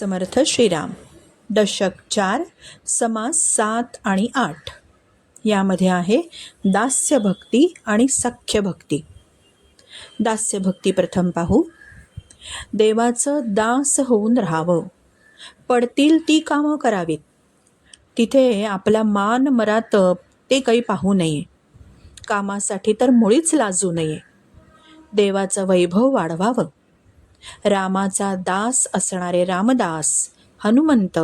समर्थ श्रीराम. दशक चार समास सात आणि आठ. यामध्ये आहे दास्यभक्ती आणि सख्यभक्ती. दास्यभक्ती प्रथम पाहू. देवाचं दास होऊन राहावं. पडतील ती कामं करावीत. तिथे आपला मान मरातप ते काही पाहू नये. कामासाठी तर मुळीच लाजू नये. देवाचं वैभव वाढवावं. रामाचा दास असणारे रामदास हनुमंत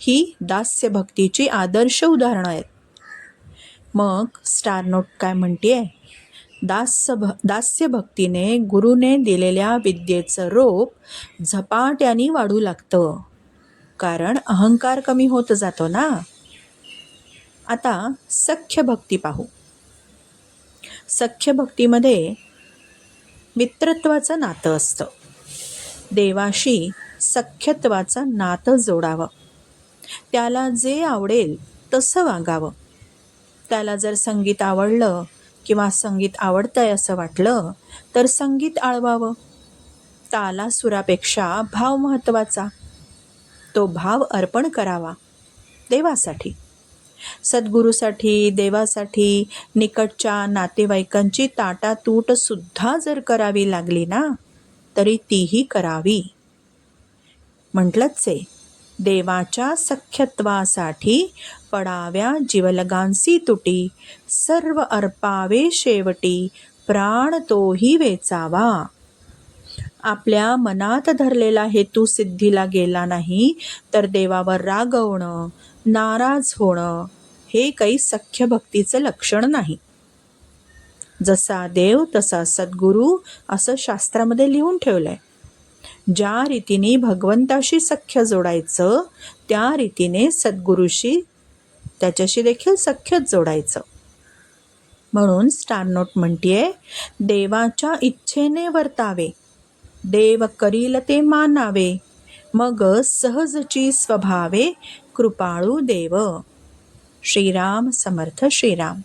ही दास्य भक्तीची आदर्श उदाहरणं आहेत. मग स्टार नोट काय म्हणते दास्य भ दास्य भक्तीने गुरुने दिलेल्या विद्येचं रोप झपाट्याने वाढू लागतं. कारण अहंकार कमी होत जातो ना? आता सख्य भक्ती पाहू. सख्य भक्तीमध्ये मित्रत्वाचं नातं असतं. देवाशी सख्यत्वाचं नातं जोडावं. त्याला जे आवडेल तसं वागावं. त्याला जर संगीत आवडलं किंवा संगीत आवडतंय असं वाटलं तर संगीत आळवावं. ताला सुरापेक्षा भाव महत्त्वाचा तो भाव अर्पण करावा देवासाठी. सद्गुरूसाठी देवासाठी निकटच्या नातेवाईकांची ताटातूटसुद्धा जर करावी लागली ना तरी तीही करावी. म्हटलंच आहे देवाच्या सख्यत्वासाठी पडाव्या जीवलगांसी तुटी सर्व अर्पावे शेवटी प्राण तोही वेचावा. आपल्या मनात धरलेला हेतू सिद्धीला गेला नाही तर देवावर रागवणं नाराज होणं हे काही सख्य भक्तीचं लक्षण नाही. जसा देव तसा सद्गुरू असं शास्त्रामध्ये लिहून ठेवलंय. ज्या रीतीने भगवंताशी सख्य जोडायचं त्या रीतीने सद्गुरूशी त्याच्याशी देखील सख्यच जोडायचं. म्हणून स्टारनोट म्हणते म्हणतीये देवाच्या इच्छेने वर्तावे देव करील ते मानावे मग सहजची स्वभावे कृपाळू देव. श्रीराम समर्थ श्रीराम.